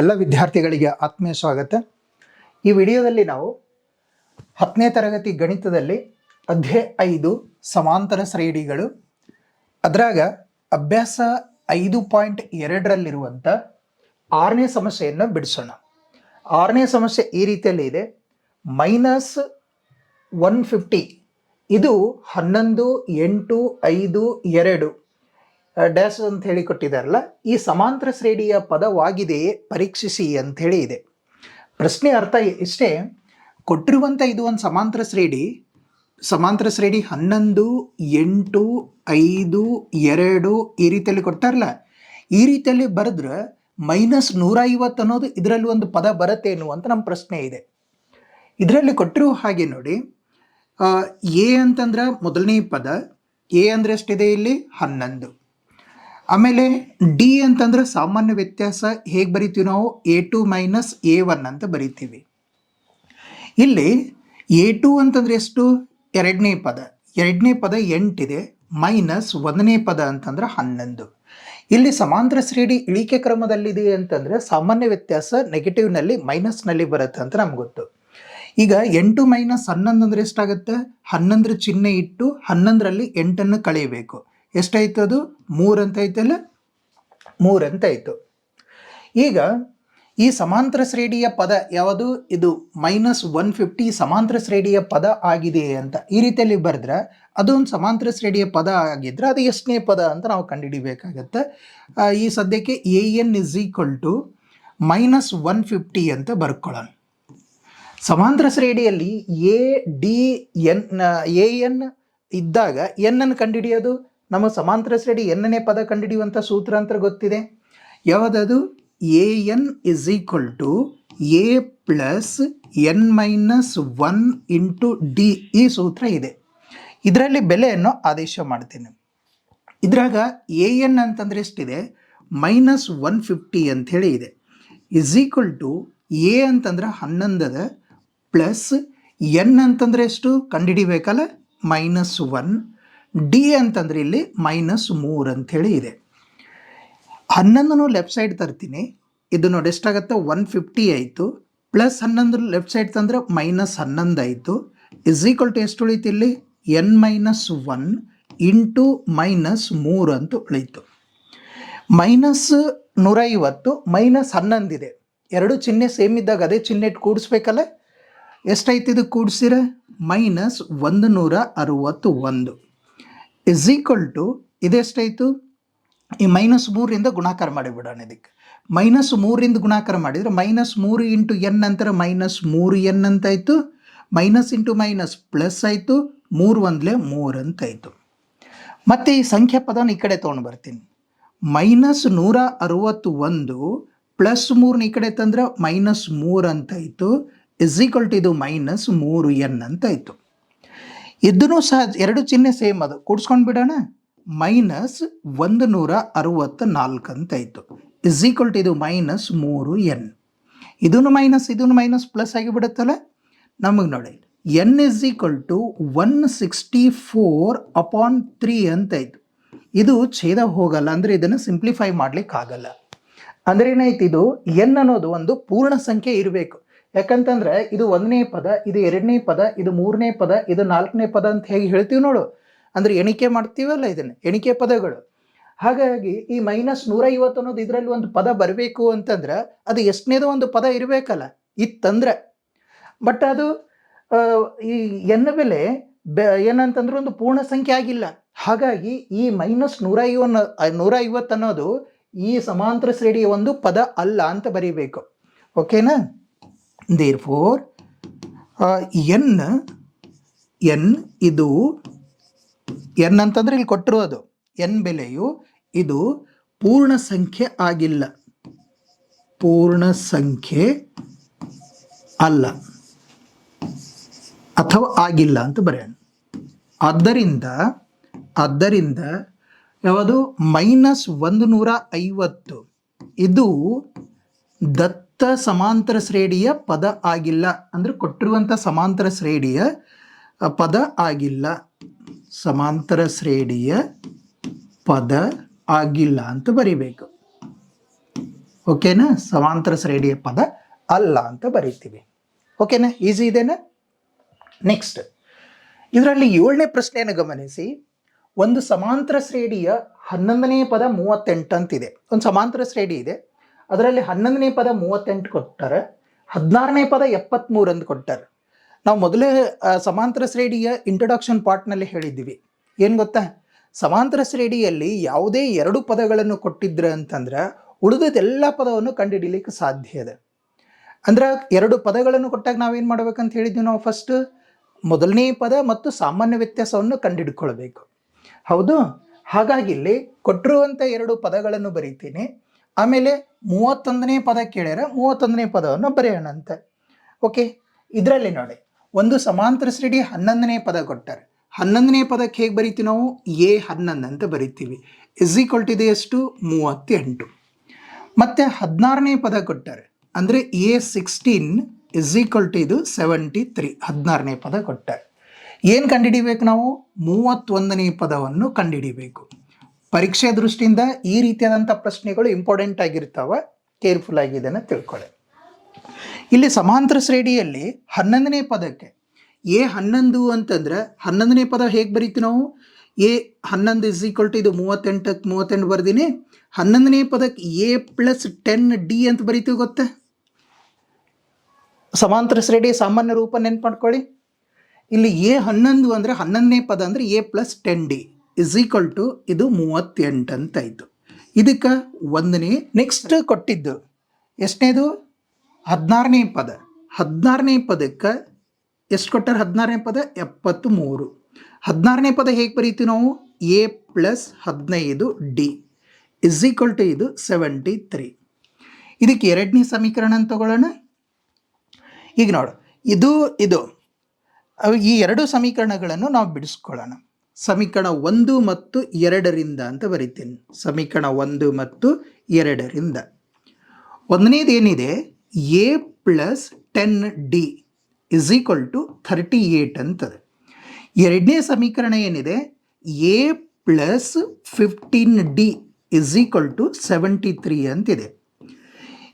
ಎಲ್ಲ ವಿದ್ಯಾರ್ಥಿಗಳಿಗೆ ಆತ್ಮೀಯ ಸ್ವಾಗತ. ಈ ವಿಡಿಯೋದಲ್ಲಿ ನಾವು ಹತ್ತನೇ ತರಗತಿ ಗಣಿತದಲ್ಲಿ ಅಧ್ಯಾಯ ಐದು ಸಮಾಂತರ ಶ್ರೇಣಿಗಳು, ಅದರಾಗ ಅಭ್ಯಾಸ ಐದು ಪಾಯಿಂಟ್ ಎರಡರಲ್ಲಿರುವಂಥ ಆರನೇ ಸಮಸ್ಯೆಯನ್ನು ಬಿಡಿಸೋಣ. ಆರನೇ ಸಮಸ್ಯೆ ಈ ರೀತಿಯಲ್ಲಿ ಇದೆ. ಮೈನಸ್ ಒನ್ ಫಿಫ್ಟಿ, ಇದು ಹನ್ನೊಂದು ಎಂಟು ಐದು ಎರಡು ಡ್ಯಾಶ್ ಅಂತ ಹೇಳಿ ಕೊಟ್ಟಿದ್ದಾರಲ್ಲ, ಈ ಸಮಾಂತರ ಶ್ರೇಣಿಯ ಪದವಾಗಿದೆಯೇ ಪರೀಕ್ಷಿಸಿ ಅಂತ ಹೇಳಿ ಇದೆ. ಪ್ರಶ್ನೆ ಅರ್ಥ ಇಷ್ಟೇ ಕೊಟ್ಟಿರುವಂಥ ಇದು ಒಂದು ಸಮಾಂತರ ಶ್ರೇಣಿ ಸಮಾಂತರ ಶ್ರೇಣಿ ಹನ್ನೊಂದು, ಎಂಟು, ಐದು, ಎರಡು ಈ ರೀತಿಯಲ್ಲಿ ಕೊಡ್ತಾರಲ್ಲ. ಈ ರೀತಿಯಲ್ಲಿ ಬರೆದ್ರೆ ಮೈನಸ್ ನೂರ ಐವತ್ತು ಅನ್ನೋದು ಇದರಲ್ಲಿ ಒಂದು ಪದ ಬರುತ್ತೆ ಅಂತ ನಮ್ಮ ಪ್ರಶ್ನೆ ಇದೆ. ಇದರಲ್ಲಿ ಕೊಟ್ಟಿರುವ ಹಾಗೆ ನೋಡಿ ಎ ಅಂತಂದ್ರೆ ಮೊದಲನೇ ಪದ, ಎ ಅಂದರೆ ಎಷ್ಟಿದೆ ಇಲ್ಲಿ? ಹನ್ನೊಂದು. ಆಮೇಲೆ ಡಿ ಅಂತಂದ್ರೆ ಸಾಮಾನ್ಯ ವ್ಯತ್ಯಾಸ ಹೇಗೆ ಬರಿತೀವಿ ನಾವು? A two minus a one ಅಂತ ಬರಿತೀವಿ. ಇಲ್ಲಿ ಎ ಟು ಅಂತಂದ್ರೆ ಎಷ್ಟು? ಎರಡನೇ ಪದ. ಎರಡನೇ ಪದ ಎಂಟಿದೆ. ಮೈನಸ್ ಒಂದನೇ ಪದ ಅಂತಂದ್ರೆ ಹನ್ನೊಂದು. ಇಲ್ಲಿ ಸಮಾಂತರ ಶ್ರೇಣಿ ಇಳಿಕೆ ಕ್ರಮದಲ್ಲಿದೆ ಅಂತಂದ್ರೆ ಸಾಮಾನ್ಯ ವ್ಯತ್ಯಾಸ ನೆಗೆಟಿವ್ನಲ್ಲಿ ಮೈನಸ್ನಲ್ಲಿ ಬರುತ್ತೆ ಅಂತ ನಮ್ಗೆ ಗೊತ್ತು. ಈಗ ಎಂಟು ಮೈನಸ್ ಹನ್ನೊಂದು ಅಂದ್ರೆ ಎಷ್ಟಾಗುತ್ತೆ? ಹನ್ನೊಂದರ ಚಿಹ್ನೆ ಇಟ್ಟು ಹನ್ನೊಂದರಲ್ಲಿ ಎಂಟನ್ನು ಕಳೆಯಬೇಕು. ಎಷ್ಟಾಯ್ತು ಅದು? ಮೂರು ಅಂತ ಐತಲ್ಲ ಆಯಿತು ಈಗ ಈ ಸಮಾಂತರ ಶ್ರೇಣಿಯ ಪದ ಯಾವುದು? ಇದು ಮೈನಸ್ ಒನ್ ಫಿಫ್ಟಿ ಸಮಾಂತರ ಶ್ರೇಣಿಯ ಪದ ಆಗಿದೆ ಅಂತ. ಈ ರೀತಿಯಲ್ಲಿ ಬರೆದ್ರೆ ಅದೊಂದು ಸಮಾಂತರ ಶ್ರೇಣಿಯ ಪದ ಆಗಿದ್ರೆ ಅದು ಎಷ್ಟನೇ ಪದ ಅಂತ ನಾವು ಕಂಡುಹಿಡಿಬೇಕಾಗತ್ತೆ. ಈ ಸದ್ಯಕ್ಕೆ a n is equal to minus one fifty ಅಂತ ಬರ್ಕೊಳ್ಳೋಣ. ಸಮಾಂತರ ಶ್ರೇಣಿಯಲ್ಲಿ a d n a n ಇದ್ದಾಗ ಎನ್ ಅನ್ನು ಕಂಡುಹಿಡಿಯೋದು? ನಮ್ಮ ಸಮಾಂತರ ಶ್ರೇಣಿ ಎನ್ನನೇ ಪದ ಕಂಡುಹಿಡಿಯುವಂಥ ಸೂತ್ರ ಅಂತ ಗೊತ್ತಿದೆ. ಯಾವುದದು? A n is equal to a plus n minus one into d ಈ ಸೂತ್ರ ಇದೆ. ಇದರಲ್ಲಿ ಬೆಲೆಯನ್ನು ಆದೇಶ ಮಾಡ್ತೀನಿ. ಇದ್ರಾಗ ಎ ಎನ್ ಅಂತಂದ್ರೆ ಎಷ್ಟಿದೆ? ಮೈನಸ್ ಒನ್ ಫಿಫ್ಟಿ ಅಂಥೇಳಿ ಇದೆ. ಇಸ್ ಈಕ್ವಲ್ ಟು ಎ ಅಂತಂದ್ರೆ ಹನ್ನೊಂದದ ಪ್ಲಸ್ ಎನ್ ಅಂತಂದ್ರೆ ಎಷ್ಟು? ಕಂಡುಹಿಡಿಬೇಕಲ್ಲ? ಮೈನಸ್ ಒನ್ ಡಿ ಅಂತಂದ್ರೆ ಇಲ್ಲಿ ಮೈನಸ್ ಮೂರು ಅಂಥೇಳಿ ಇದೆ. ಹನ್ನೊಂದನ್ನು ಲೆಫ್ಟ್ ಸೈಡ್ ತರ್ತೀನಿ. ಇದು ನೋಡಿ ಎಷ್ಟಾಗುತ್ತೆ? ಒನ್ ಫಿಫ್ಟಿ ಆಯಿತು. ಪ್ಲಸ್ ಹನ್ನೊಂದು ಲೆಫ್ಟ್ ಸೈಡ್ ತಂದ್ರೆ ಮೈನಸ್ ಹನ್ನೊಂದು ಆಯಿತು. ಇಸ್ ಈಕ್ವಲ್ ಟು ಎಷ್ಟು ಉಳಿತು ಇಲ್ಲಿ? N minus one into minus ಮೂರು ಅಂತ ಉಳಿತು. ಮೈನಸ್ ನೂರೈವತ್ತು ಮೈನಸ್ ಹನ್ನೊಂದಿದೆ ಎರಡು ಚಿಹ್ನೆ ಸೇಮ್ ಇದ್ದಾಗ ಅದೇ ಚಿಹ್ನೆ ಇಟ್ಟು ಕೂಡಿಸ್ಬೇಕಲ್ಲ? ಎಷ್ಟಾಯ್ತು ಇದು ಕೂಡಿಸಿರ? ಮೈನಸ್ ಒಂದು ನೂರ ಅರುವತ್ತು ಒಂದು ಇಸ್ ಈಕ್ವಲ್ ಟು ಇದೆಷ್ಟಾಯಿತು ಈ ಮೈನಸ್ ಮೂರಿಂದ ಗುಣಾಕಾರ ಮಾಡಿಬಿಡೋಣ ಇದಕ್ಕೆ. ಮೈನಸ್ ಮೂರಿಂದ ಗುಣಾಕಾರ ಮಾಡಿದರೆ ಮೈನಸ್ ಮೂರು ಇಂಟು ಎನ್ ನಂತರ ಮೈನಸ್ ಮೂರು ಎನ್ ಅಂತಾಯಿತು. ಮೈನಸ್ ಇಂಟು ಮೈನಸ್ ಪ್ಲಸ್ ಆಯಿತು. ಮೂರು ಒಂದಲೇ ಮೂರು ಅಂತಾಯಿತು. ಮತ್ತು ಈ ಸಂಖ್ಯಾ ಪದನ ಈ ಕಡೆ ತೊಗೊಂಡು ಬರ್ತೀನಿ. ಮೈನಸ್ ನೂರ ಅರುವತ್ತು ಒಂದು ಪ್ಲಸ್ ಮೂರನ್ನ ಈ ಕಡೆ ತಂದ್ರೆ ಮೈನಸ್ ಮೂರು ಅಂತಾಯಿತು. ಇಸ್ ಈಕ್ವಲ್ ಟು ಇದು ಮೈನಸ್ ಮೂರು ಎನ್ ಅಂತಾಯಿತು. ಇದನ್ನು ಸಹ ಎರಡು ಚಿಹ್ನೆ ಸೇಮ್ ಅದು. ಕೂಡ್ಸ್ಕೊಂಡು ಬಿಡೋಣ. ಮೈನಸ್ ಒಂದು ನೂರ ಅರುವತ್ತ ನಾಲ್ಕು ಅಂತ ಇತ್ತು ಇಸ್ ಈಕ್ವಲ್ ಟು ಇದು ಮೈನಸ್ ಮೂರು ಎನ್. ಇದನ್ನು ಮೈನಸ್ ಇದನ್ನು ಮೈನಸ್ ಪ್ಲಸ್ ಆಗಿಬಿಡುತ್ತಲ್ಲ? ನಮಗೆ ನೋಡಿ. N is equal to one sixty four upon three ಅಂತ ಇತ್ತು ಇದು ಛೇದ ಹೋಗಲ್ಲ, ಅಂದರೆ ಇದನ್ನು ಸಿಂಪ್ಲಿಫೈ ಮಾಡಲಿಕ್ಕಾಗಲ್ಲ. ಅಂದ್ರೆ ಏನಾಯ್ತು ಇದು? ಎನ್ ಅನ್ನೋದು ಒಂದು ಪೂರ್ಣ ಸಂಖ್ಯೆ ಇರಬೇಕು. ಯಾಕಂತಂದ್ರೆ ಇದು ಒಂದನೇ ಪದ, ಇದು ಎರಡನೇ ಪದ, ಇದು ಮೂರನೇ ಪದ, ಇದು ನಾಲ್ಕನೇ ಪದ ಅಂತ ಹೇಗೆ ಹೇಳ್ತೀವಿ ನೋಡು. ಅಂದ್ರೆ ಎಣಿಕೆ ಮಾಡ್ತೀವಲ್ಲ ಇದನ್ನು, ಎಣಿಕೆ ಪದಗಳು. ಹಾಗಾಗಿ ಈ ಮೈನಸ್ ನೂರ ಐವತ್ತು ಅನ್ನೋದು ಇದರಲ್ಲಿ ಒಂದು ಪದ ಬರಬೇಕು ಅಂತಂದ್ರೆ ಅದು ಎಷ್ಟನೇದು ಒಂದು ಪದ ಇರಬೇಕಲ್ಲ, ಇತ್ತಂದ್ರೆ. ಬಟ್ ಅದು ಈ ಎನ್ನ ಬೆಲೆ ಏನಂತಂದ್ರೆ ಒಂದು ಪೂರ್ಣ ಸಂಖ್ಯೆ ಆಗಿಲ್ಲ. ಹಾಗಾಗಿ ಈ ಮೈನಸ್ ನೂರ ಐವನ್ನ ನೂರ ಐವತ್ತು ಅನ್ನೋದು ಈ ಸಮಾಂತರ ಶ್ರೇಣಿಯ ಒಂದು ಪದ ಅಲ್ಲ ಅಂತ ಬರೀಬೇಕು. ಓಕೆನಾ ದೇರ್ ಫೋರ್ ಎನ್ ಎನ್ ಇದು ಎನ್ ಅಂತಂದ್ರೆ ಇಲ್ಲಿ ಕೊಟ್ಟಿರೋದು ಎನ್ ಬೆಲೆಯು ಇದು ಪೂರ್ಣ ಸಂಖ್ಯೆ ಆಗಿಲ್ಲ. ಪೂರ್ಣ ಸಂಖ್ಯೆ ಅಲ್ಲ. ಅಥವಾ ಆಗಿಲ್ಲ ಅಂತ ಬರೆಯೋಣ. ಆದ್ದರಿಂದ ಆದ್ದರಿಂದ ಯಾವುದು? ಮೈನಸ್ ಒಂದು ನೂರ ಐವತ್ತು. ಇದು ದತ್ತ ಸಮಾಂತರ ಶ್ರೇಣಿಯ ಪದ ಆಗಿಲ್ಲ. ಅಂದ್ರೆ ಕೊಟ್ಟಿರುವಂಥ ಸಮಾಂತರ ಶ್ರೇಣಿಯ ಪದ ಆಗಿಲ್ಲ. ಸಮಾಂತರ ಶ್ರೇಣಿಯ ಪದ ಆಗಿಲ್ಲ ಅಂತ ಬರಿಬೇಕು. ಓಕೆನಾ? ಸಮಾಂತರ ಶ್ರೇಣಿಯ ಪದ ಅಲ್ಲ ಅಂತ ಬರೀತೀವಿ. ಓಕೆನಾ? ಈಸಿ ಇದೆನಾ? ನೆಕ್ಸ್ಟ್. ಇದರಲ್ಲಿ ಏಳನೇ ಪ್ರಶ್ನೆಯನ್ನು ಗಮನಿಸಿ. ಒಂದು ಸಮಾಂತರ ಶ್ರೇಣಿಯ ಹನ್ನೊಂದನೇ ಪದ ಮೂವತ್ತೆಂಟು ಅಂತಿದೆ. ಒಂದು ಸಮಾಂತರ ಶ್ರೇಣಿ ಇದೆ. ಅದರಲ್ಲಿ ಹನ್ನೊಂದನೇ ಪದ ಮೂವತ್ತೆಂಟು ಕೊಟ್ಟಾರೆ, ಹದಿನಾರನೇ ಪದ ಎಪ್ಪತ್ತ್ಮೂರು ಅಂತ ಕೊಟ್ಟಾರೆ. ನಾವು ಮೊದಲೇ ಸಮಾಂತರ ಶ್ರೇಣಿಯ ಇಂಟ್ರೊಡಕ್ಷನ್ ಪಾರ್ಟ್ನಲ್ಲಿ ಹೇಳಿದ್ದೀವಿ. ಏನು ಗೊತ್ತಾ? ಸಮಾಂತರ ಶ್ರೇಣಿಯಲ್ಲಿ ಯಾವುದೇ ಎರಡು ಪದಗಳನ್ನು ಕೊಟ್ಟಿದ್ರೆ ಅಂತಂದ್ರೆ, ಉಳಿದದೆಲ್ಲ ಪದವನ್ನು ಕಂಡುಹಿಡಿಲಿಕ್ಕೆ ಸಾಧ್ಯ ಇದೆ. ಅಂದ್ರೆ ಎರಡು ಪದಗಳನ್ನು ಕೊಟ್ಟಾಗ ನಾವೇನು ಮಾಡ್ಬೇಕಂತ ಹೇಳಿದ್ವಿ ನಾವು ಫಸ್ಟ್ ಮೊದಲನೇ ಪದ ಮತ್ತು ಸಾಮಾನ್ಯ ವ್ಯತ್ಯಾಸವನ್ನು ಕಂಡುಹಿಡ್ಕೊಳ್ಬೇಕು. ಹೌದು? ಹಾಗಾಗಿ ಇಲ್ಲಿ ಕೊಟ್ಟಿರುವಂಥ ಎರಡು ಪದಗಳನ್ನು ಬರೀತೀನಿ. ಆಮೇಲೆ ಮೂವತ್ತೊಂದನೇ ಪದ ಕೇಳ್ಯಾರ, ಮೂವತ್ತೊಂದನೇ ಪದವನ್ನು ಬರೆಯೋಣ ಅಂತ ಓಕೆ ಇದರಲ್ಲಿ ನೋಡಿ, ಒಂದು ಸಮಾಂತರ ಶ್ರೇಣಿ ಹನ್ನೊಂದನೇ ಪದ ಕೊಟ್ಟಾರೆ. ಹನ್ನೊಂದನೇ ಪದಕ್ಕೆ ಹೇಗೆ ಬರಿತೀವಿ ನಾವು? ಎ ಹನ್ನೊಂದು ಅಂತ ಬರಿತೀವಿ. ಇಸ್ ಈಕ್ವಲ್ ಎಷ್ಟು ಮೂವತ್ತೆಂಟು. ಮತ್ತು ಹದಿನಾರನೇ ಪದ ಕೊಟ್ಟಾರೆ. ಅಂದರೆ a sixteen is equal seventy three ಹದಿನಾರನೇ ಪದ ಕೊಟ್ಟಾರೆ. ಏನು ಕಂಡುಹಿಡಿಬೇಕು ನಾವು? ಮೂವತ್ತೊಂದನೇ ಪದವನ್ನು ಕಂಡುಹಿಡಿಬೇಕು. ಪರೀಕ್ಷೆ ದೃಷ್ಟಿಯಿಂದ ಈ ರೀತಿಯಾದಂಥ ಪ್ರಶ್ನೆಗಳು ಇಂಪಾರ್ಟೆಂಟ್ ಆಗಿರ್ತಾವ ಕೇರ್ಫುಲ್ ಆಗಿ ಇದನ್ನು ತಿಳ್ಕೊಳ್ಳಿ. ಇಲ್ಲಿ ಸಮಾಂತರ ಶ್ರೇಣಿಯಲ್ಲಿ ಹನ್ನೊಂದನೇ ಪದಕ್ಕೆ ಎ ಹನ್ನೊಂದು ಅಂತಂದ್ರೆ ಹನ್ನೊಂದನೇ ಪದ ಹೇಗೆ ಬರೀತೀವಿ ನಾವು? ಎ ಹನ್ನೊಂದು ಇಸ್ ಈಕ್ವಲ್ ಟು ಇದು ಮೂವತ್ತೆಂಟಕ್ಕೆ ಮೂವತ್ತೆಂಟು ಬರ್ದೀನಿ. ಹನ್ನೊಂದನೇ ಪದಕ್ಕೆ ಎ ಪ್ಲಸ್ ಟೆನ್ ಡಿ ಅಂತ ಬರಿತೀವಿ ಗೊತ್ತಾ? ಸಮಾಂತರ ಶ್ರೇಣಿ ಸಾಮಾನ್ಯ ರೂಪ ನೆನ್ಪು ಮಾಡ್ಕೊಳ್ಳಿ. ಇಲ್ಲಿ ಎ ಹನ್ನೊಂದು ಅಂದರೆ ಹನ್ನೊಂದನೇ ಪದ ಅಂದರೆ a plus ten d is equal to ಇದು ಮೂವತ್ತೆಂಟು ಅಂತ ಆಯಿತು ಇದಕ್ಕೆ ಒಂದನೇ ನೆಕ್ಸ್ಟ್ ಕೊಟ್ಟಿದ್ದು. ಎಷ್ಟನೇದು? ಹದಿನಾರನೇ ಪದ. ಹದಿನಾರನೇ ಪದಕ್ಕೆ ಎಷ್ಟು ಕೊಟ್ಟಾರೆ ಹದಿನಾರನೇ ಪದ? ಎಪ್ಪತ್ತು ಮೂರು ಹದಿನಾರನೇ ಪದ ಹೇಗೆ ಬರೀತೀವಿ ನಾವು? ಎ ಪ್ಲಸ್ ಹದಿನೈದು ಡಿ ಇಸ್ ಈಕ್ವಲ್ ಟು ಇದು ಸೆವೆಂಟಿ ತ್ರೀ ಇದಕ್ಕೆ ಎರಡನೇ ಸಮೀಕರಣ ಅಂತ ತಗೊಳ್ಳೋಣ. ಈಗ ನೋಡು. ಇದು ಇದು. ಈ ಎರಡು ಸಮೀಕರಣಗಳನ್ನು ನಾವು ಬಿಡಿಸ್ಕೊಳ್ಳೋಣ. ಸಮೀಕರಣ ಒಂದು ಮತ್ತು ಎರಡರಿಂದ ಅಂತ ಬರಿತೀನಿ. ಸಮೀಕರಣ ಒಂದು ಮತ್ತು ಎರಡರಿಂದ. ಒಂದನೇದು ಏನಿದೆ? A plus ten d is equal to thirty eight ಅಂತದೆ. ಎರಡನೇ ಸಮೀಕರಣ ಏನಿದೆ? A plus fifteen d is equal to seventy three ಅಂತಿದೆ.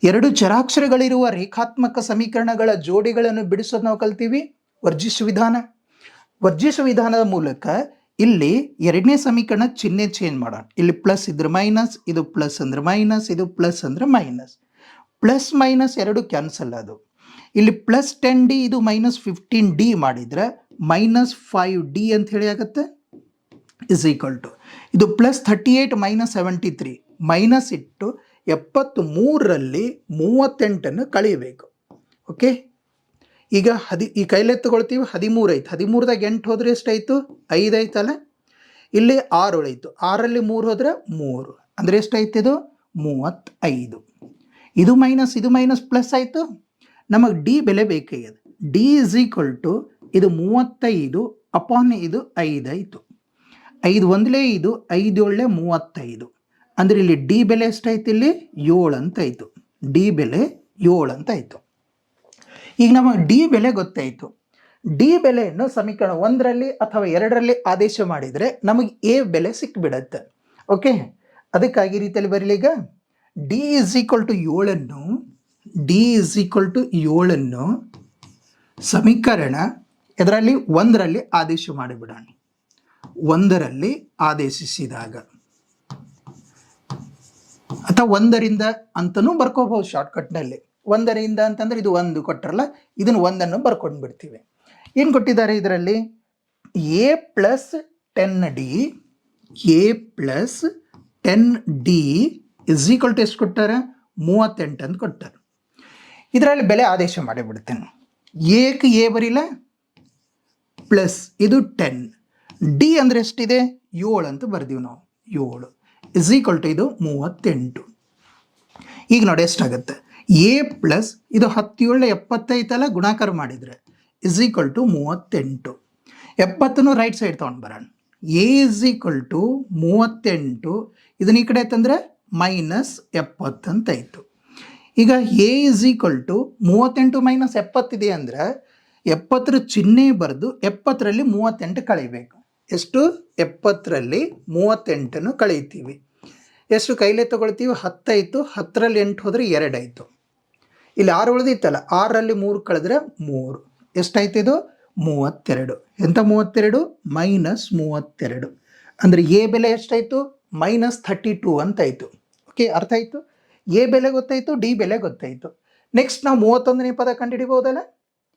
ಎರಡು ಚರಾಕ್ಷರಗಳಿರುವ ರೇಖಾತ್ಮಕ ಸಮೀಕರಣಗಳ ಜೋಡಿಗಳನ್ನು ಬಿಡಿಸೋದು ನಾವು ಕಲ್ತೀವಿ. ವರ್ಜಿಸುವ ವಿಧಾನ. ವರ್ಜಿಸುವ ವಿಧಾನದ ಮೂಲಕ ಇಲ್ಲಿ ಎರಡನೇ ಸಮೀಕರಣ ಚಿಹ್ನೆ ಚೇಂಜ್ ಮಾಡೋಣ. ಇಲ್ಲಿ ಪ್ಲಸ್ ಇದ್ರೆ ಮೈನಸ್ ಇದು ಪ್ಲಸ್ ಅಂದ್ರೆ ಮೈನಸ್ ಇದು ಪ್ಲಸ್ ಅಂದ್ರೆ ಮೈನಸ್ ಪ್ಲಸ್ ಮೈನಸ್ ಎರಡು ಕ್ಯಾನ್ಸಲ್ ಅದು. ಇಲ್ಲಿ ಪ್ಲಸ್ ಟೆನ್ ಡಿ ಇದು ಮೈನಸ್ ಫಿಫ್ಟೀನ್ ಡಿ ಮಾಡಿದರೆ ಮೈನಸ್ ಫೈವ್ ಡಿ ಅಂತ ಹೇಳಿ ಆಗುತ್ತೆ? ಇಸ್ ಈಕ್ವಲ್ ಟು ಇದು plus thirty eight minus seventy three minus ಇಟ್ಟು ಎಪ್ಪತ್ತು ಮೂರರಲ್ಲಿ ಮೂವತ್ತೆಂಟನ್ನು ಕಳಿಬೇಕು ಓಕೆ ಈಗ ಹದಿ, ಈ ಕೈಲೆ ತಗೊಳ್ತೀವಿ ಹದಿಮೂರು ಐತೆ. ಹದಿಮೂರದಾಗ ಎಂಟು ಹೋದ್ರೆ ಎಷ್ಟಾಯಿತು? ಐದು ಐತಲ್ಲ ಇಲ್ಲಿ ಆರು ಉಳಿತು. ಆರಲ್ಲಿ ಮೂರು ಹೋದರೆ ಮೂರು. ಅಂದರೆ ಎಷ್ಟಾಯ್ತು ಇದು? ಮೂವತ್ತೈದು. ಇದು ಮೈನಸ್ ಇದು ಮೈನಸ್ ಪ್ಲಸ್ ಆಯಿತು. ನಮಗೆ ಡಿ ಬೆಲೆ ಬೇಕಾಗಿದೆ ಡಿ ಇಸ್ ಈಕ್ವಲ್ ಟು ಇದು ಮೂವತ್ತೈದು ಅಪಾನ್ ಇದು ಐದು ಆಯಿತು. ಐದು ಒಂದಲೇ ಇದು ಐದು ಒಳ್ಳೆ ಮೂವತ್ತೈದು. ಅಂದರೆ ಇಲ್ಲಿ ಡಿ ಬೆಲೆ ಎಷ್ಟಾಯ್ತು ಇಲ್ಲಿ? ಏಳು ಅಂತ ಆಯಿತು. ಡಿ ಬೆಲೆ ಏಳು ಅಂತ ಆಯಿತು. ಈಗ ನಮಗೆ ಡಿ ಬೆಲೆ ಗೊತ್ತಾಯಿತು. ಡಿ ಬೆಲೆಯನ್ನು ಸಮೀಕರಣ ಒಂದರಲ್ಲಿ ಅಥವಾ ಎರಡರಲ್ಲಿ ಆದೇಶ ಮಾಡಿದರೆ ನಮಗೆ ಎ ಬೆಲೆ ಸಿಕ್ಕಿಬಿಡತ್ತೆ ಓಕೆ? ಅದಕ್ಕಾಗಿ ರೀತಿಯಲ್ಲಿ ಬರಲಿ ಈಗ. ಡಿ ಇಸ್ ಈಕ್ವಲ್ ಟು ಏಳನ್ನು, ಡಿ ಇಸ್ ಈಕ್ವಲ್ ಟು ಏಳನ್ನು ಸಮೀಕರಣ ಇದರಲ್ಲಿ ಒಂದರಲ್ಲಿ ಆದೇಶ ಮಾಡಿಬಿಡೋಣ. ಒಂದರಲ್ಲಿ ಆದೇಶಿಸಿದಾಗ. ಅಥವಾ ಒಂದರಿಂದ ಅಂತಲೂ ಬರ್ಕೋಬಹುದು ಶಾರ್ಟ್ಕಟ್ನಲ್ಲಿ ಒಂದರಿಂದ ಅಂತಂದ್ರೆ ಇದು ಒಂದು ಕೊಟ್ಟರಲ್ಲ ಇದನ್ನು ಒಂದನ್ನು ಬರ್ಕೊಂಡು ಬಿಡ್ತೀವಿ ಏನು ಕೊಟ್ಟಿದ್ದಾರೆ ಇದರಲ್ಲಿ? A plus ten d a plus ten d is equal to ಎಷ್ಟು ಕೊಟ್ಟಾರೆ? ಮೂವತ್ತೆಂಟು ಅಂತ ಕೊಟ್ಟಾರೆ. ಇದರಲ್ಲಿ ಬೆಲೆ ಆದೇಶ ಮಾಡಿಬಿಡ್ತೇನೆ. ಏಕೆ ಎ ಬರೀಲ ಪ್ಲಸ್ ಇದು ಟೆನ್ ಡಿ ಅಂದರೆ ಎಷ್ಟಿದೆ? ಏಳು ಅಂತ ಬರ್ದೀವಿ ನಾವು. ಏಳು ಇಸ್ ಈಕ್ವಲ್ ಟು ಇದು ಮೂವತ್ತೆಂಟು. ಈಗ ನೋಡಿ ಎಷ್ಟಾಗುತ್ತೆ. ಎ ಪ್ಲಸ್ ಇದು ಹತ್ತೇಳು ಎಪ್ಪತ್ತೈತಲ್ಲ ಗುಣಾಕಾರ ಮಾಡಿದರೆ ಇಸ್ ಈಕ್ವಲ್ ಟು ಮೂವತ್ತೆಂಟು. ಎಪ್ಪತ್ತನ್ನು ರೈಟ್ ಸೈಡ್ ತೊಗೊಂಡು ಬರೋಣ. ಎ ಇಸ್ ಈಕ್ವಲ್ ಟು ಮೂವತ್ತೆಂಟು. ಇದನ್ನ ಈ ಕಡೆ ತಂದರೆ ಮೈನಸ್ ಎಪ್ಪತ್ತಂತಾಯಿತು ಈಗ ಎ ಇಸ್ ಈಕ್ವಲ್ ಟು ಮೂವತ್ತೆಂಟು ಮೈನಸ್ ಎಪ್ಪತ್ತಿದೆ ಅಂದರೆ ಎಪ್ಪತ್ತರ ಚಿಹ್ನೆ ಬರೆದು ಎಪ್ಪತ್ತರಲ್ಲಿ ಮೂವತ್ತೆಂಟು ಕಳೀಬೇಕು. ಎಷ್ಟು? ಎಪ್ಪತ್ತರಲ್ಲಿ ಮೂವತ್ತೆಂಟನ್ನು ಕಳೀತೀವಿ. ಎಷ್ಟು ಕೈಲೇ ತಗೊಳ್ತೀವಿ? ಹತ್ತಾಯಿತು ಹತ್ತರಲ್ಲಿ ಎಂಟು ಹೋದರೆ ಎರಡಾಯಿತು ಇಲ್ಲಿ ಆರು ಉಳಿದಿತ್ತಲ್ಲ ಆರರಲ್ಲಿ ಮೂರು ಕಳೆದ್ರೆ ಮೂರು. ಎಷ್ಟಾಯ್ತು ಇದು? ಮೂವತ್ತೆರಡು. ಎಂಥ ಮೂವತ್ತೆರಡು? ಮೈನಸ್ ಮೂವತ್ತೆರಡು. ಅಂದರೆ ಎ ಬೆಲೆ ಎಷ್ಟಾಯಿತು? ಮೈನಸ್ ಥರ್ಟಿ ಟೂ ಅಂತಾಯಿತು. ಓಕೆ, ಅರ್ಥ ಆಯಿತು? ಎ ಬೆಲೆ ಗೊತ್ತಾಯಿತು, ಡಿ ಬೆಲೆ ಗೊತ್ತಾಯಿತು. ನೆಕ್ಸ್ಟ್ ನಾವು ಮೂವತ್ತೊಂದನೇ ಪದ ಕಂಡುಹಿಡಿಬಹುದಲ್ಲ?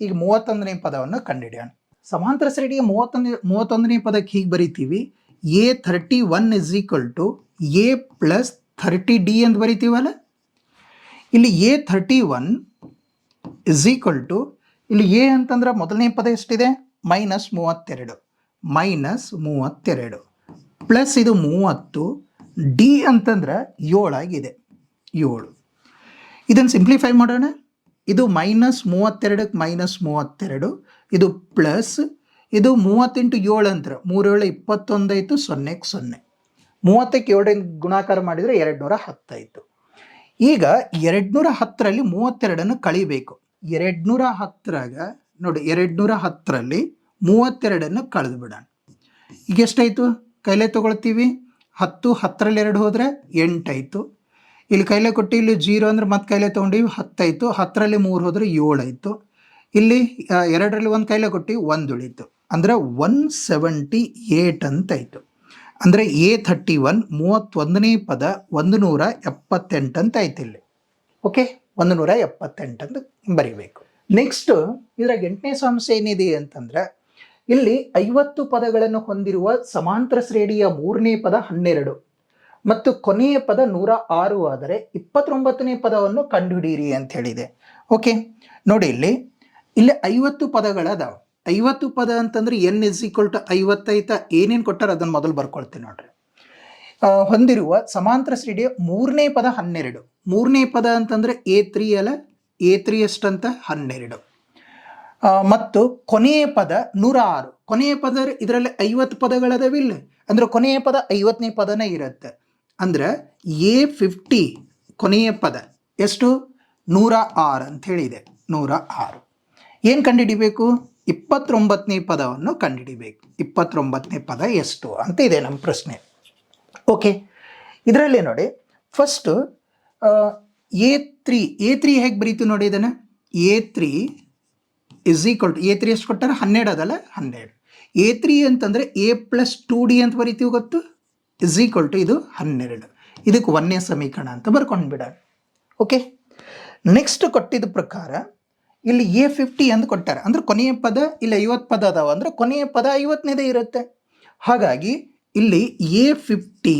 ಈಗ ಮೂವತ್ತೊಂದನೇ ಪದವನ್ನು ಕಂಡುಹಿಡಿಯೋಣ. ಸಮಾಂತರ ಶ್ರೇಣಿಯ ಮೂವತ್ತೊಂದನೇ ಮೂವತ್ತೊಂದನೇ ಪದಕ್ಕೆ ಹೀಗೆ ಬರಿತೀವಿ. A thirty one is equal to a plus thirty d ಅಂತ ಬರಿತೀವಲ್ಲ? ಇಲ್ಲಿ a thirty one is equal to ಇಲ್ಲಿ ಎ ಅಂತಂದ್ರೆ ಮೊದಲನೇ ಪದ ಎಷ್ಟಿದೆ? ಮೈನಸ್ ಮೂವತ್ತೆರಡು. ಮೈನಸ್ ಮೂವತ್ತೆರಡು. ಪ್ಲಸ್ ಇದು ಮೂವತ್ತು. ಡಿ ಅಂತಂದ್ರೆ ಏಳಾಗಿದೆ. ಏಳು. ಇದನ್ನು ಸಿಂಪ್ಲಿಫೈ ಮಾಡೋಣ. ಇದು ಮೈನಸ್ ಮೂವತ್ತೆರಡಕ್ಕೆ ಮೈನಸ್ ಮೂವತ್ತೆರಡು. ಇದು ಪ್ಲಸ್ ಇದು ಮೂವತ್ತೆಂಟು ಏಳು ಅಂತರ. ಮೂರೇಳು ಇಪ್ಪತ್ತೊಂದಾಯಿತು ಸೊನ್ನೆಗೆ ಸೊನ್ನೆ. ಮೂವತ್ತಕ್ಕೆ ಏಳರಿಂದ ಗುಣಾಕಾರ ಮಾಡಿದರೆ ಎರಡು ನೂರ ಹತ್ತಾಯಿತು ಈಗ ಎರಡ್ನೂರ ಹತ್ತರಲ್ಲಿ ಮೂವತ್ತೆರಡನ್ನು ಕಳಿಬೇಕು. ಎರಡ್ನೂರ ಹತ್ತರಾಗ ನೋಡಿ ಎರಡ್ನೂರ ಹತ್ತರಲ್ಲಿ ಮೂವತ್ತೆರಡನ್ನು ಕಳೆದು ಬಿಡೋಣ ಈಗ ಎಷ್ಟಾಯಿತು? ಕೈಲೇ ತೊಗೊಳ್ತೀವಿ. ಹತ್ತು, ಹತ್ತರಲ್ಲಿ ಎರಡು ಹೋದರೆ ಎಂಟಾಯಿತು. ಇಲ್ಲಿ ಕೈಲೆ ಕೊಟ್ಟು, ಇಲ್ಲಿ ಜೀರೋ ಅಂದ್ರೆ ಮತ್ತೆ ಕೈಲೇ ತೊಗೊಂಡಿವಿ, ಹತ್ತಾಯಿತು. ಹತ್ತರಲ್ಲಿ ಮೂರು ಹೋದರೆ ಏಳಾಯಿತು. ಇಲ್ಲಿ ಎರಡರಲ್ಲಿ ಒಂದು ಕೈಲೆ ಕೊಟ್ಟು ಒಂದು ಉಳೀತು ಅಂದರೆ ಒನ್ ಸೆವೆಂಟಿ ಏಟ್ ಅಂತಾಯಿತು. ಅಂದರೆ ಎ ಥರ್ಟಿ ಒನ್ ಮೂವತ್ತೊಂದನೇ ಪದ ಒಂದು ನೂರ ಎಪ್ಪತ್ತೆಂಟು ಅಂತ ಆಯ್ತು ಇಲ್ಲಿ. ಓಕೆ ಒಂದು ನೂರ ಎಪ್ಪತ್ತೆಂಟು ಅಂತ ಬರಿಬೇಕು. ನೆಕ್ಸ್ಟ್ ಇದ್ರಾಗ ಎಂಟನೇ ಸಮಸ್ಯೆ ಏನಿದೆ ಅಂತಂದ್ರೆ, ಇಲ್ಲಿ ಐವತ್ತು ಪದಗಳನ್ನು ಹೊಂದಿರುವ ಸಮಾಂತರ ಶ್ರೇಣಿಯ ಮೂರನೇ ಪದ ಹನ್ನೆರಡು ಮತ್ತು ಕೊನೆಯ ಪದ ನೂರ ಆರು ಆದರೆ ಇಪ್ಪತ್ತೊಂಬತ್ತನೇ ಪದವನ್ನು ಕಂಡುಹಿಡಿಯಿರಿ ಅಂತ ಹೇಳಿದೆ. ಓಕೆ ನೋಡಿ ಇಲ್ಲಿ ಇಲ್ಲಿ ಐವತ್ತು ಪದಗಳದಾವ. ಐವತ್ತು ಪದ ಅಂತಂದ್ರೆ ಎನ್ ಇಸ್ ಈಕ್ವಲ್ ಟು ಐವತ್ತೈತ ಏನೇನು ಕೊಟ್ಟಾರೆ ಅದನ್ನು ಮೊದಲು ಬರ್ಕೊಳ್ತೀನಿ ನೋಡ್ರಿ. ಹೊಂದಿರುವ ಸಮಾಂತರ ಶ್ರೇಣಿಯ ಮೂರನೇ ಪದ ಹನ್ನೆರಡು. ಮೂರನೇ ಪದ ಅಂತಂದ್ರೆ ಎ ತ್ರೀ ಅಲ್ಲ ಎ ತ್ರೀ ಎಷ್ಟಂತ? ಹನ್ನೆರಡು. ಮತ್ತು ಕೊನೆಯ ಪದ ನೂರ ಆರು ಕೊನೆಯ ಪದ ಇದರಲ್ಲಿ ಐವತ್ತು ಪದಗಳದವಿಲ್ಲ ಅಂದ್ರೆ ಕೊನೆಯ ಪದ ಐವತ್ತನೇ ಪದನೇ ಇರುತ್ತೆ. ಅಂದ್ರೆ ಎ ಫಿಫ್ಟಿ ಕೊನೆಯ ಪದ ಎಷ್ಟು? ನೂರ ಆರು ಅಂತ ಹೇಳಿದೆ. ನೂರ ಆರು ಏನು ಕಂಡುಹಿಡಿಬೇಕು? ಇಪ್ಪತ್ತೊಂಬತ್ತನೇ ಪದವನ್ನು ಕಂಡುಹಿಡಿಬೇಕು. ಇಪ್ಪತ್ತೊಂಬತ್ತನೇ ಪದ ಎಷ್ಟು ಅಂತ ಇದೆ ನಮ್ಮ ಪ್ರಶ್ನೆ. ಓಕೆ ಇದರಲ್ಲಿ ನೋಡಿ first a three a three ಹೇಗೆ ಬರೀತು ನೋಡಿ ಇದನ್ನು? A three is equal to a three ಎಷ್ಟು ಕೊಟ್ಟಾರೆ? ಹನ್ನೆರಡು ಅದಲ್ಲ? ಹನ್ನೆರಡು. ಎ ತ್ರೀ ಅಂತಂದರೆ ಎ ಪ್ಲಸ್ ಟು ಡಿ ಅಂತ ಬರಿತೀವಿ ಗೊತ್ತು? ಇಸ್ ಈಕ್ವಲ್ ಟು ಇದು ಹನ್ನೆರಡು. ಇದಕ್ಕೆ ಒಂದನೇ ಸಮೀಕರಣ ಅಂತ ಬರ್ಕೊಂಡು ಬಿಡೋಣ ಓಕೆ ನೆಕ್ಸ್ಟ್ ಕೊಟ್ಟಿದ್ದ ಪ್ರಕಾರ ಇಲ್ಲಿ ಎ ಫಿಫ್ಟಿ ಅಂತ ಕೊಟ್ಟಾರೆ ಅಂದ್ರೆ ಕೊನೆಯ ಪದ ಇಲ್ಲಿ ಐವತ್ತು ಪದ ಅದಾವ. ಅಂದ್ರೆ ಕೊನೆಯ ಪದ ಐವತ್ತನೇದೇ ಇರುತ್ತೆ. ಹಾಗಾಗಿ ಇಲ್ಲಿ a fifty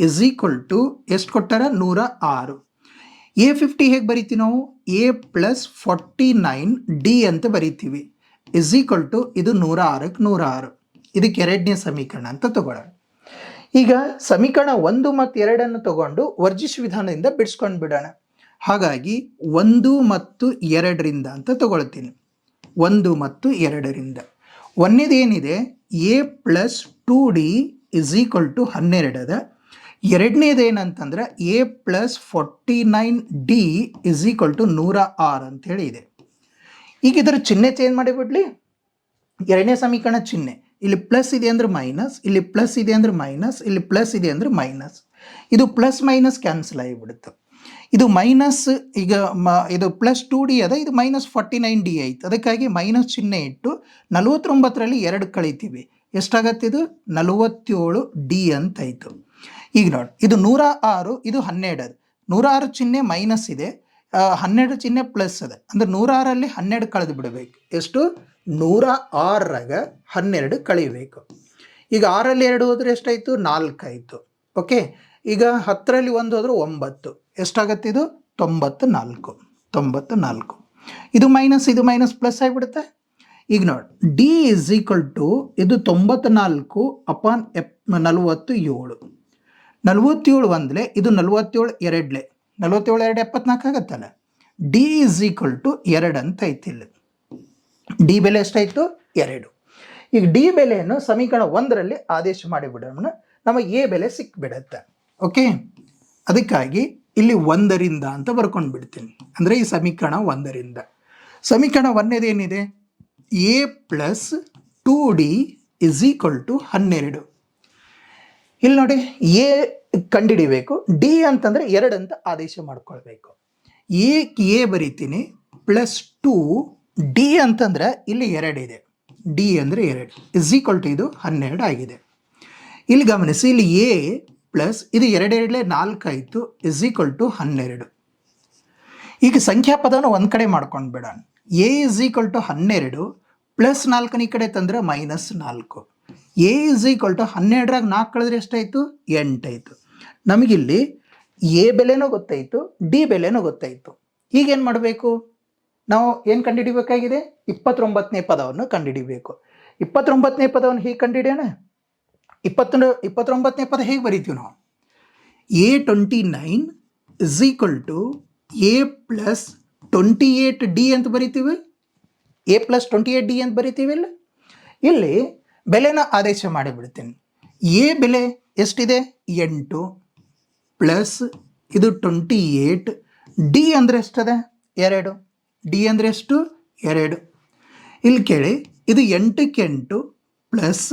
is equal to ಎಷ್ಟು ಕೊಟ್ಟಾರ ನೂರ ಆರು. ಎ ಫಿಫ್ಟಿ ಹೇಗೆ ಬರಿತೀವಿ ನಾವು? A plus forty nine d ಅಂತ ಬರಿತೀವಿ. ಇಸ್ ಈಕ್ವಲ್ ಟು ಇದು ನೂರ ಆರಕ್ಕೆ ನೂರ ಆರು. ಇದಕ್ಕೆ ಎರಡನೇ ಸಮೀಕರಣ ಅಂತ ತಗೊಳ್ಳೋಣ. ಈಗ ಸಮೀಕರಣ ಒಂದು ಮತ್ತು ಎರಡನ್ನು ತಗೊಂಡು ವರ್ಜಿಸ್ ವಿಧಾನದಿಂದ ಬಿಡಿಸ್ಕೊಂಡು ಬಿಡೋಣ. ಹಾಗಾಗಿ ಒಂದು ಮತ್ತು ಎರಡರಿಂದ ಅಂತ ತಗೊಳ್ತೀನಿ. ಒಂದು ಮತ್ತು ಎರಡರಿಂದ. ಒಂದನೇದೇನಿದೆ a plus two d is equal to ಹನ್ನೆರಡದ ಎರಡನೇದೇನಂತಂದ್ರೆ a plus forty nine d is equal to ನೂರ ಆರು ಅಂತೇಳಿ ಇದೆ. ಈಗ ಇದರ ಚಿಹ್ನೆ ಚೇಂಜ್ ಮಾಡಿಬಿಡ್ಲಿ ಎರಡನೇ ಸಮೀಕರಣ ಚಿಹ್ನೆ. ಇಲ್ಲಿ ಪ್ಲಸ್ ಇದೆ ಅಂದ್ರೆ ಮೈನಸ್ ಇಲ್ಲಿ ಪ್ಲಸ್ ಇದೆ ಅಂದ್ರೆ ಮೈನಸ್ ಇಲ್ಲಿ ಪ್ಲಸ್ ಇದೆ ಅಂದ್ರೆ ಮೈನಸ್ ಇದು ಪ್ಲಸ್ ಮೈನಸ್ ಕ್ಯಾನ್ಸಲ್ ಆಗಿಬಿಡುತ್ತೆ. ಇದು ಮೈನಸ್ ಈಗ ಮ, ಇದು ಪ್ಲಸ್ ಟು ಡಿ ಅದ, ಇದು ಮೈನಸ್ ಫಾರ್ಟಿ ನೈನ್ ಡಿ ಆಯ್ತು. ಅದಕ್ಕಾಗಿ ಮೈನಸ್ ಚಿಹ್ನೆ ಇಟ್ಟು ನಲವತ್ತೊಂಬತ್ತರಲ್ಲಿ ಎರಡು ಕಳಿತೀವಿ. ಎಷ್ಟಾಗತ್ತೆ ಇದು? ನಲವತ್ತೇಳು ಡಿ ಅಂತಾಯಿತು ಈಗ ನೋಡಿ, ಇದು ನೂರ ಆರು, ಇದು ಹನ್ನೆರಡು ನೂರ ಆರು ಚಿಹ್ನೆ ಮೈನಸ್ ಇದೆ. ಹನ್ನೆರಡು ಚಿಹ್ನೆ ಪ್ಲಸ್ ಅದ. ಅಂದ್ರೆ ನೂರ ಆರಲ್ಲಿ ಹನ್ನೆರಡು ಕಳೆದು ಬಿಡಬೇಕು. ಎಷ್ಟು? ನೂರ ಆರರಾಗ ಹನ್ನೆರಡು ಕಳಿಬೇಕು. ಈಗ ಆರಲ್ಲಿ ಎರಡು ಹೋದ್ರೆ ಎಷ್ಟಾಯಿತು? ನಾಲ್ಕಾಯಿತು ಓಕೆ ಈಗ ಹತ್ತರಲ್ಲಿ ಒಂದು ಆದರೆ ಒಂಬತ್ತು. ಎಷ್ಟಾಗತ್ತೆ ಇದು? ತೊಂಬತ್ತು ನಾಲ್ಕು ತೊಂಬತ್ತು ನಾಲ್ಕು ಇದು ಮೈನಸ್ ಇದು ಮೈನಸ್ ಪ್ಲಸ್ ಆಗಿಬಿಡುತ್ತೆ. ಈಗ ನೋಡಿ ಡಿ ಇಸ್ ಈಕ್ವಲ್ ಟು ಇದು ತೊಂಬತ್ನಾಲ್ಕು ಅಪಾನ್ ಎಪ್ ನಲವತ್ತು ಏಳು ನಲವತ್ತೇಳು ಒಂದಲೇ ಇದು ನಲವತ್ತೇಳು ಎರಡಲೇ. ನಲವತ್ತೇಳು ಎರಡು ಎಪ್ಪತ್ನಾಲ್ಕು ಆಗತ್ತಲ್ಲ? ಡಿ ಇಸ್ ಈಕ್ವಲ್ ಟು ಎರಡು ಅಂತ ಐತಿ ಇಲ್ಲಿ. ಡಿ ಬೆಲೆ ಎಷ್ಟಾಯಿತು? ಎರಡು. ಈಗ ಡಿ ಬೆಲೆಯನ್ನು ಸಮೀಕರಣ ಒಂದರಲ್ಲಿ ಆದೇಶ ಮಾಡಿಬಿಡೋಣ. ನಮಗೆ ಎ ಬೆಲೆ ಸಿಕ್ಬಿಡತ್ತೆ. ಓಕೆ ಅದಕ್ಕಾಗಿ ಇಲ್ಲಿ ಒಂದರಿಂದ ಅಂತ ಬರ್ಕೊಂಡು ಬಿಡ್ತೀನಿ ಅಂದರೆ ಈ ಸಮೀಕರಣ ಒಂದರಿಂದ. ಸಮೀಕರಣ ಒಂದೇದೇನಿದೆ? A plus two d is equal to ಹನ್ನೆರಡು. ಇಲ್ಲಿ ನೋಡಿ ಎ ಕಂಡಿಡಿಬೇಕು ಡಿ ಅಂತಂದರೆ ಎರಡು ಅಂತ ಆದೇಶ ಮಾಡ್ಕೊಳ್ಬೇಕು. ಎ ಎ ಬರಿತೀನಿ ಪ್ಲಸ್ ಟೂ ಡಿ ಅಂತಂದ್ರೆ ಇಲ್ಲಿ ಎರಡಿದೆ. ಡಿ ಅಂದರೆ ಎರಡು. ಇಸ್ ಈಕ್ವಲ್ ಟು ಇದು ಹನ್ನೆರಡು ಆಗಿದೆ. ಇಲ್ಲಿ ಗಮನಿಸಿ, ಇಲ್ಲಿ ಎ ಪ್ಲಸ್ ಇದು ಎರಡೆರಡಲೇ ನಾಲ್ಕು ಆಯಿತು ಇಸ್ ಈಕ್ವಲ್ ಟು ಹನ್ನೆರಡು. ಈಗ ಸಂಖ್ಯಾ ಪದವನ್ನು ಒಂದು ಕಡೆ ಮಾಡ್ಕೊಂಡು ಬಿಡೋಣ. ಎ ಇಸ್ ಈಕ್ವಲ್ ಟು ಹನ್ನೆರಡು ಪ್ಲಸ್ ನಾಲ್ಕನೇ ಕಡೆ ತಂದರೆ ಮೈನಸ್ ನಾಲ್ಕು. ಎ ಇಸ್ ಈಕ್ವಲ್ ಟು ಹನ್ನೆರಡರಾಗ ನಾಲ್ಕು ಕಳೆದ್ರೆ ಎಷ್ಟಾಯಿತು? ಎಂಟಾಯಿತು. ನಮಗಿಲ್ಲಿ ಎ ಬೆಲೆನೂ ಗೊತ್ತಾಯಿತು ಡಿ ಬೆಲೆನೂ ಗೊತ್ತಾಯಿತು. ಈಗೇನು ಮಾಡಬೇಕು? ನಾವು ಏನು ಕಂಡುಹಿಡಿಬೇಕಾಗಿದೆ ಇಪ್ಪತ್ತೊಂಬತ್ತನೇ ಪದವನ್ನು ಕಂಡುಹಿಡಿಬೇಕು ಇಪ್ಪತ್ತೊಂಬತ್ತನೇ ಪದವನ್ನು ಹೀಗೆ ಕಂಡುಹಿಡಿಯೋಣ ಇಪ್ಪತ್ತೊಂದು, ಇಪ್ಪತ್ತೊಂಬತ್ತನೇ ಪದ ಹೇಗೆ ಬರಿತೀವಿ ನಾವು? A twenty nine is equal to a plus twenty eight d ಅಂತ ಬರಿತೀವಿ. A plus twenty eight d ಅಂತ ಬರಿತೀವಿ ಇಲ್ಲ ಇಲ್ಲಿ ಬೆಲೆನ ಆದೇಶ ಮಾಡಿಬಿಡ್ತೀನಿ. ಎ ಬೆಲೆ ಎಷ್ಟಿದೆ? ಎಂಟು ಪ್ಲಸ್ ಇದು ಟ್ವೆಂಟಿ ಏಟ್ ಡಿ ಅಂದರೆ ಎಷ್ಟದೆ? ಎರಡು. ಡಿ ಅಂದರೆ ಎಷ್ಟು? ಎರಡು. ಇಲ್ಲಿ ಕೇಳಿ, ಇದು ಎಂಟಕ್ಕೆ ಎಂಟು ಪ್ಲಸ್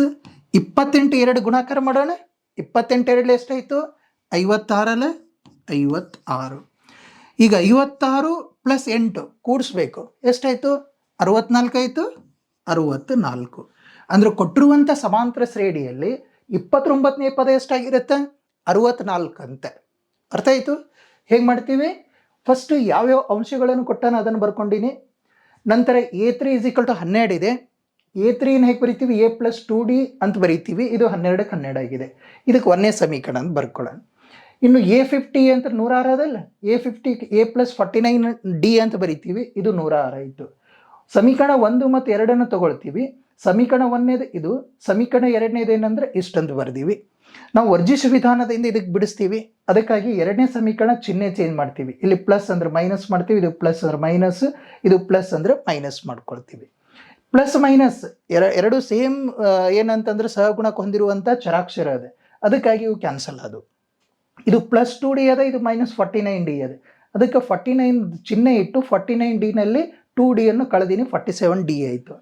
ಇಪ್ಪತ್ತೆಂಟು ಎರಡು ಗುಣಾಕಾರ ಮಾಡೋಣ. ಇಪ್ಪತ್ತೆಂಟು ಎರಡಲ್ಲಿ ಎಷ್ಟಾಯಿತು? ಐವತ್ತಾರಲ್ಲ? ಐವತ್ತಾರು. ಈಗ ಐವತ್ತಾರು ಪ್ಲಸ್ ಎಂಟು ಕೂಡಿಸ್ಬೇಕು. ಎಷ್ಟಾಯಿತು? ಅರವತ್ನಾಲ್ಕು ಆಯಿತು? ಅರುವತ್ತು ನಾಲ್ಕು ಅಂದರೆ ಕೊಟ್ಟಿರುವಂಥ ಸಮಾಂತರ ಶ್ರೇಣಿಯಲ್ಲಿ ಇಪ್ಪತ್ತೊಂಬತ್ತನೇ ಪದ ಎಷ್ಟಾಗಿರುತ್ತೆ? ಅರುವತ್ನಾಲ್ಕು ಅಂತ. ಅರ್ಥ ಆಯಿತು? ಹೇಗೆ ಮಾಡ್ತೀವಿ? ಫಸ್ಟು ಯಾವ್ಯಾವ ಅಂಶಗಳನ್ನು ಕೊಟ್ಟಾನ ಅದನ್ನು ಬರ್ಕೊಂಡಿನಿ. ನಂತರ a three is equal to ಹನ್ನೆರಡು ಇದೆ. ಎ ತ್ರೀನ ಹೇಗೆ ಬರಿತೀವಿ? ಎ ಪ್ಲಸ್ ಟು ಡಿ ಅಂತ ಬರಿತೀವಿ. ಇದು ಹನ್ನೆರಡಕ್ಕೆ ಹನ್ನೆರಡು ಆಗಿದೆ. ಇದಕ್ಕೆ ಒಂದೇ ಸಮೀಕರಣ ಅಂತ ಬರ್ಕೊಳ್ಳೋಣ. ಇನ್ನು ಎ ಫಿಫ್ಟಿ ಅಂತ ನೂರ ಆರು ಅದಲ್ಲ? A fifty a plus forty nine d ಅಂತ ಬರಿತೀವಿ. ಇದು ನೂರ ಆರು ಆಯಿತು. ಸಮೀಕರಣ ಒಂದು ಮತ್ತು ಎರಡನ್ನು ತಗೊಳ್ತೀವಿ. ಸಮೀಕರಣ ಒಂದನೇದು ಇದು. ಸಮೀಕರಣ ಎರಡನೇದು ಏನಂದ್ರೆ ಇಷ್ಟಂತ ಬರ್ದೀವಿ. ನಾವು ವರ್ಜಿಸು ವಿಧಾನದಿಂದ ಇದಕ್ಕೆ ಬಿಡಿಸ್ತೀವಿ. ಅದಕ್ಕಾಗಿ ಎರಡನೇ ಸಮೀಕರಣ ಚಿಹ್ನೆ ಚೇಂಜ್ ಮಾಡ್ತೀವಿ. ಇಲ್ಲಿ ಪ್ಲಸ್ ಅಂದ್ರೆ ಮೈನಸ್ ಮಾಡ್ತೀವಿ. ಇದು ಪ್ಲಸ್ ಅಂದ್ರೆ ಮೈನಸ್ ಇದು ಪ್ಲಸ್ ಅಂದ್ರೆ ಮೈನಸ್ ಮಾಡ್ಕೊಳ್ತೀವಿ. ಪ್ಲಸ್ ಮೈನಸ್ ಎರ, ಎರಡು ಸೇಮ್ ಏನಂತಂದ್ರೆ ಸಹಗುಣಕ್ಕೆ ಹೊಂದಿರುವಂಥ ಚರಾಕ್ಷರ ಅದೆ. ಅದಕ್ಕಾಗಿ ಇವು ಕ್ಯಾನ್ಸಲ್ ಅದು. ಇದು ಪ್ಲಸ್ ಟು ಡಿ ಅದ, ಇದು ಮೈನಸ್ ಫಾರ್ಟಿ ನೈನ್ ಡಿ ಅದೆ. ಅದಕ್ಕೆ ಫಾರ್ಟಿ ನೈನ್ ಚಿಹ್ನೆ ಇಟ್ಟು ಫಾರ್ಟಿ ನೈನ್ ಡಿನಲ್ಲಿ ಟೂ ಡಿಯನ್ನು ಕಳೆದೀನಿ ಫಾರ್ಟಿ ಸೆವೆನ್ ಡಿ ಆಯಿತು.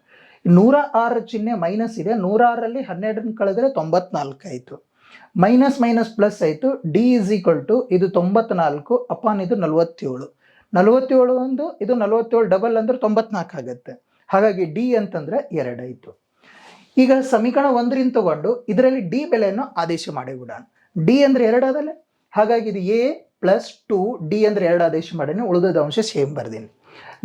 ನೂರ ಆರು ಚಿಹ್ನೆ ಮೈನಸ್ ಇದೆ ನೂರ ಆರರಲ್ಲಿ ಹನ್ನೆರಡನ್ನು ಕಳೆದ್ರೆ ತೊಂಬತ್ನಾಲ್ಕು ಆಯಿತು. ಮೈನಸ್ ಮೈನಸ್ ಪ್ಲಸ್ ಆಯಿತು ಡಿ ಇಸ್ ಈಕ್ವಲ್ ಟು ಇದು ತೊಂಬತ್ನಾಲ್ಕು ಅಪಾನ್ ಇದು ನಲವತ್ತೇಳು. ನಲವತ್ತೇಳು ಒಂದು, ಇದು ನಲವತ್ತೇಳು ಡಬಲ್ ಅಂದ್ರೆ ತೊಂಬತ್ನಾಲ್ಕು ಆಗುತ್ತೆ. ಹಾಗಾಗಿ ಡಿ ಅಂತಂದ್ರೆ ಎರಡಾಯಿತು ಈಗ ಸಮೀಕರಣ ಒಂದರಿಂದ ತಗೊಂಡು ಇದರಲ್ಲಿ ಡಿ ಬೆಲೆಯನ್ನು ಆದೇಶ ಮಾಡಿಬಿಡೋಣ. ಡಿ ಅಂದರೆ ಎರಡಾದಲ್ಲ ಹಾಗಾಗಿ ಇದು ಎ ಪ್ಲಸ್ ಟು ಡಿ ಅಂದರೆ ಎರಡು ಆದೇಶ ಮಾಡೀನಿ ಉಳಿದ ಅಂಶ ಸೇಮ್ ಬರ್ದೀನಿ.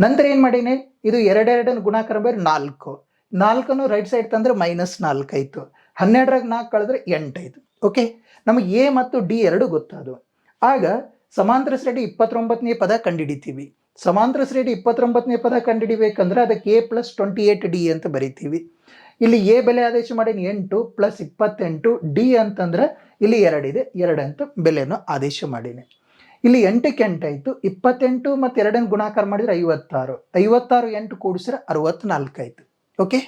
ನಂತರ ಏನು ಮಾಡೀನಿ? ಇದು ಎರಡೆರಡನ್ನು ಗುಣಾಕಾರ ಬೇರೆ ನಾಲ್ಕು. ನಾಲ್ಕನ್ನು ರೈಟ್ ಸೈಡ್ ತಂದ್ರೆ ಮೈನಸ್ ನಾಲ್ಕು ಆಯಿತು. ಹನ್ನೆರಡರಾಗ ನಾಲ್ಕು ಕಳೆದ್ರೆ ಎಂಟಾಯಿತು ಓಕೆ ನಮಗೆ ಎ ಮತ್ತು ಡಿ ಎರಡು ಗೊತ್ತಾದವು. ಆಗ ಸಮಾಂತರ ಸೈಡ್ ಇಪ್ಪತ್ತೊಂಬತ್ತನೇ ಪದ ಕಂಡುಹಿಡಿತೀವಿ. ಸಮಾಂತರ ಶ್ರೇಣಿ ಇಪ್ಪತ್ತೊಂಬತ್ತನೇ ಪದ ಕಂಡುಹಿಡಿಬೇಕಂದ್ರೆ ಅದಕ್ಕೆ a plus twenty eight d ಅಂತ ಬರಿತೀವಿ. ಇಲ್ಲಿ ಎ ಬೆಲೆ ಆದೇಶ ಮಾಡೀನಿ ಎಂಟು ಪ್ಲಸ್ ಇಪ್ಪತ್ತೆಂಟು ಡಿ ಅಂತಂದ್ರೆ ಇಲ್ಲಿ ಎರಡಿದೆ ಅಂತ ಬೆಲೆಯನ್ನು ಆದೇಶ ಮಾಡೀನಿ. ಇಲ್ಲಿ ಎಂಟಕ್ಕೆ ಎಂಟಾಯಿತು, ಇಪ್ಪತ್ತೆಂಟು ಮತ್ತು ಎರಡನ್ನು ಗುಣಾಕಾರ ಮಾಡಿದ್ರೆ ಐವತ್ತಾರು. ಐವತ್ತಾರು ಎಂಟು ಕೂಡಿಸಿದ್ರೆ ಅರವತ್ನಾಲ್ಕು ಆಯಿತು ಓಕೆ